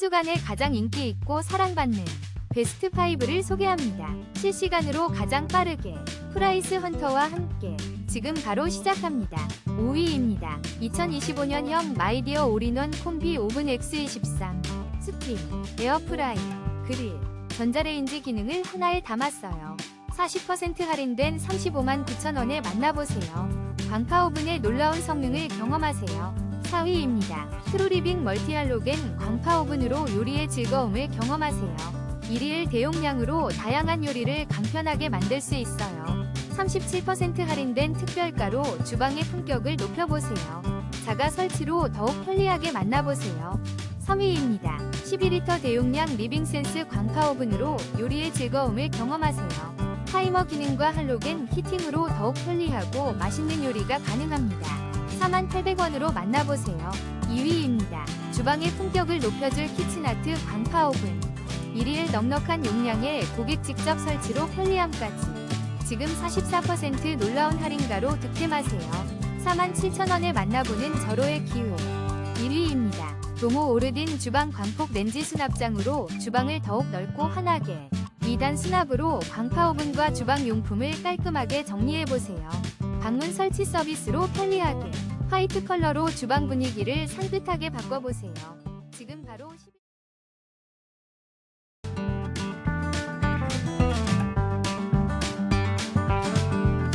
주간에 가장 인기 있고 사랑받는 베스트 5를 소개합니다. 실시간으로 가장 빠르게 프라이스 헌터와 함께 지금 바로 시작합니다. 5위입니다. 2025년형 마이디어 올인원 콤비 오븐 X23 스팀, 에어프라이, 그릴, 전자레인지 기능을 하나에 담았어요. 40% 할인된 35만 9천원에 만나보세요. 광파 오븐의 놀라운 성능을 경험하세요. 4위입니다. 트루리빙 멀티할로겐 광파 오븐으로 요리의 즐거움을 경험하세요. 1일 대용량으로 다양한 요리를 간편하게 만들 수 있어요. 37% 할인된 특별가로 주방의 품격을 높여보세요. 자가 설치로 더욱 편리하게 만나보세요. 3위입니다. 12리터 대용량 리빙센스 광파 오븐으로 요리의 즐거움을 경험하세요. 타이머 기능과 할로겐 히팅으로 더욱 편리하고 맛있는 요리가 가능합니다. 48,800원으로 만나보세요. 2위입니다. 주방의 품격을 높여줄 키친아트 광파 오븐. 1일 넉넉한 용량에 고객 직접 설치로 편리함까지. 지금 44% 놀라운 할인가로 득템하세요. 47,000원에 만나보는 절호의 기회. 1위입니다. 도모 오르딘 주방 광폭 렌즈 수납장으로 주방을 더욱 넓고 환하게 2단 수납으로 광파 오븐과 주방 용품을 깔끔하게 정리해보세요. 방문 설치 서비스로 편리하게 화이트 컬러로 주방 분위기를 산뜻하게 바꿔보세요. 지금 바로 10...